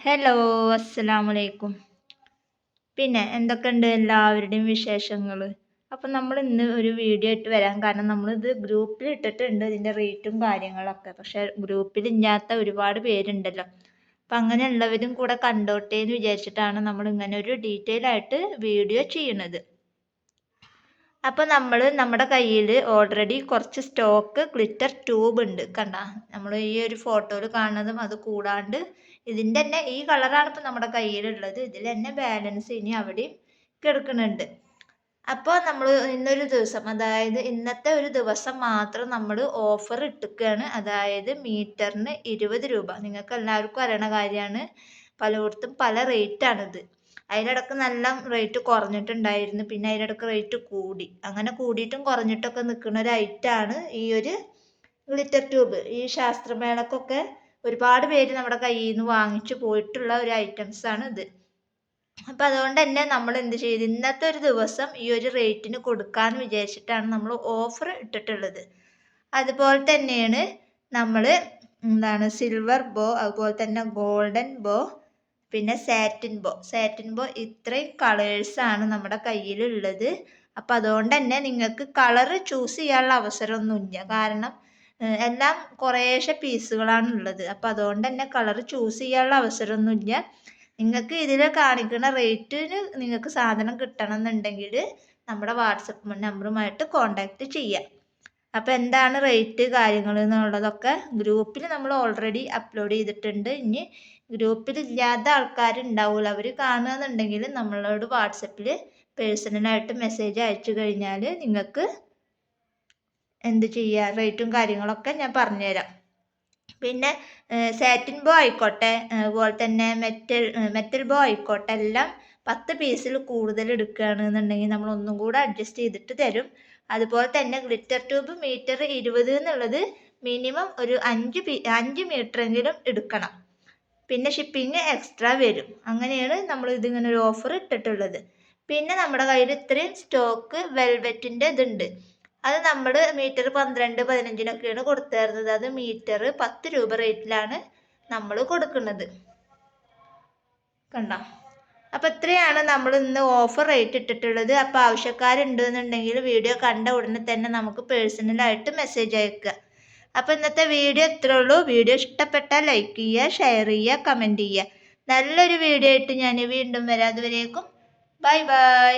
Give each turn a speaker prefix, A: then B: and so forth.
A: Hello അസ്സലാമലൈക്കും പിന്നെ എന്തൊക്കെയുണ്ട് എല്ലാവരുടെയും വിശേഷങ്ങൾ അപ്പം നമ്മൾ ഇന്ന് ഒരു വീഡിയോ ഇട്ട് വരാൻ കാരണം നമ്മളിത് ഗ്രൂപ്പിൽ ഇട്ടിട്ടുണ്ട് ഇതിന്റെ റേറ്റും കാര്യങ്ങളൊക്കെ. പക്ഷേ ഗ്രൂപ്പിൽ ഇല്ലാത്ത ഒരുപാട് പേരുണ്ടല്ലോ. അപ്പം അങ്ങനെയുള്ളവരും കൂടെ കണ്ടോട്ടെ എന്ന് വിചാരിച്ചിട്ടാണ് നമ്മൾ ഇങ്ങനെ ഒരു ഡീറ്റെയിൽ ആയിട്ട് വീഡിയോ ചെയ്യണത്. അപ്പോൾ നമ്മൾ നമ്മുടെ കയ്യിൽ ഓൾറെഡി കുറച്ച് സ്റ്റോക്ക് ഗ്ലിറ്റർ ട്യൂബ് ഉണ്ട്. കണ്ട? നമ്മൾ ഈ ഒരു ഫോട്ടോയിൽ കാണുന്നതും അത് കൂടാണ്ട് ഇതിന്റെ തന്നെ ഈ കളറാണ് ഇപ്പോൾ നമ്മുടെ കയ്യിലുള്ളത്. ഇതിൽ തന്നെ ബാലൻസ് ഇനി അവിടെയും കിടക്കുന്നുണ്ട് അപ്പോൾ നമ്മൾ ഇന്നൊരു ദിവസം അതായത് ഇന്നത്തെ ഒരു ദിവസം മാത്രം നമ്മൾ ഓഫർ ഇട്ടിക്കുകയാണ് അതായത് മീറ്ററിന് ഇരുപത് രൂപ. നിങ്ങൾക്ക് എല്ലാവർക്കും അറിയണ കാര്യമാണ്. പലയിടത്തും പല റേറ്റാണിത് അതിനിടക്ക് നല്ല റേറ്റ് കുറഞ്ഞിട്ടുണ്ടായിരുന്നു. പിന്നെ അതിനിടക്ക് റേറ്റ് കൂടി. അങ്ങനെ കൂടിയിട്ടും കുറഞ്ഞിട്ടൊക്കെ നിൽക്കുന്ന ഒരു ഐറ്റമാണ് ഈ ഒരു ഗ്ലിറ്റർ ട്യൂബ് ഈ ശാസ്ത്രമേളക്കൊക്കെ ഒരുപാട് പേര് നമ്മുടെ കയ്യിൽ നിന്ന് വാങ്ങിച്ചു പോയിട്ടുള്ള ഒരു ഐറ്റംസ് ആണ് ഇത്. അപ്പം അതുകൊണ്ട് തന്നെ നമ്മൾ എന്ത് ചെയ്തു? ഇന്നത്തെ ഒരു ദിവസം ഈ ഒരു റേറ്റിന് കൊടുക്കാമെന്ന് വിചാരിച്ചിട്ടാണ് നമ്മൾ ഓഫർ ഇട്ടിട്ടുള്ളത്. അതുപോലെ തന്നെയാണ് നമ്മൾ എന്താണ് സിൽവർ ബോ അതുപോലെ തന്നെ ഗോൾഡൻ ബോ പിന്നെ സാറ്റിൻ ബോ സാറ്റിൻ ബോ ഇത്രയും കളേഴ്സാണ് നമ്മുടെ കയ്യിലുള്ളത്. അപ്പം അതുകൊണ്ട് തന്നെ നിങ്ങൾക്ക് കളർ ചൂസ് ചെയ്യാനുള്ള അവസരമൊന്നുമില്ല. കാരണം എല്ലാം കുറേശ്ശെ പീസുകളാണ് ഉള്ളത് അപ്പോൾ അതുകൊണ്ട് തന്നെ കളർ ചൂസ് ചെയ്യാനുള്ള അവസരമൊന്നുമില്ല. നിങ്ങൾക്ക് ഇതിൽ കാണിക്കുന്ന റേറ്റിന് നിങ്ങൾക്ക് സാധനം കിട്ടണം എന്നുണ്ടെങ്കിൽ നമ്മുടെ വാട്സപ്പ് നമ്പറുമായിട്ട് കോണ്ടാക്ട് ചെയ്യാം. അപ്പോൾ എന്താണ് റേറ്റ് കാര്യങ്ങൾ എന്നുള്ളതൊക്കെ ഗ്രൂപ്പിൽ നമ്മൾ ഓൾറെഡി അപ്ലോഡ് ചെയ്തിട്ടുണ്ട്. ഇനി ഗ്രൂപ്പിൽ ഇല്ലാത്ത ആൾക്കാർ ആൾക്കാരുണ്ടാവില്ല അവർ കാണുകയെന്നുണ്ടെങ്കിൽ നമ്മളോട് വാട്സപ്പിൽ പേഴ്സണലായിട്ട് മെസ്സേജ് അയച്ചു കഴിഞ്ഞാൽ നിങ്ങൾക്ക് എന്ത് ചെയ്യുക റേറ്റും കാര്യങ്ങളൊക്കെ ഞാൻ പറഞ്ഞുതരാം. പിന്നെ സാറ്റിൻ ബോ ആയിക്കോട്ടെ അതുപോലെ തന്നെ മെറ്റൽ മെറ്റൽ ബോ ആയിക്കോട്ടെ എല്ലാം പത്ത് പീസിൽ കൂടുതൽ എടുക്കുകയാണെന്നുണ്ടെങ്കിൽ നമ്മൾ ഒന്നും കൂടെ അഡ്ജസ്റ്റ് ചെയ്തിട്ട് തരും. അതുപോലെ തന്നെ ഗ്ലിറ്റർ ട്യൂബ് മീറ്റർ ഇരുപത് എന്നുള്ളത് മിനിമം ഒരു അഞ്ച് പി അഞ്ച് മീറ്ററെങ്കിലും എടുക്കണം. പിന്നെ ഷിപ്പിംഗ് എക്സ്ട്രാ വരും. അങ്ങനെയാണ് നമ്മൾ ഇതിങ്ങനെ ഒരു ഓഫർ ഇട്ടിട്ടുള്ളത്. പിന്നെ നമ്മുടെ കയ്യിൽ ഇത്രയും സ്റ്റോക്ക് വെൽവെറ്റിന്റെ ഇതുണ്ട്. അത് നമ്മൾ മീറ്റർ പന്ത്രണ്ട് പതിനഞ്ചിനൊക്കെയാണ് കൊടുത്തിരുന്നത്. അത് മീറ്റർ പത്ത് രൂപ റേറ്റിലാണ് നമ്മൾ കൊടുക്കുന്നത്. കണ്ടോ? അപ്പോൾ ഇത്രയാണ് നമ്മൾ ഇന്ന് ഓഫർ റേറ്റ് ഇട്ടിട്ടുള്ളത്. അപ്പോൾ ആവശ്യക്കാരുണ്ട് എന്നുണ്ടെങ്കിൽ വീഡിയോ കണ്ട ഉടനെ തന്നെ നമുക്ക് പേഴ്സണലായിട്ട് മെസ്സേജ് അയക്കുക. അപ്പോൾ ഇന്നത്തെ വീഡിയോ ഇത്രേ ഉള്ളൂ. വീഡിയോ ഇഷ്ടപ്പെട്ടാൽ ലൈക്ക് ചെയ്യുക ഷെയർ ചെയ്യുക കമന്റ് ചെയ്യുക. നല്ലൊരു വീഡിയോ ആയിട്ട് ഞാൻ വീണ്ടും വരാം. അതുവരേക്കും ബൈ ബൈ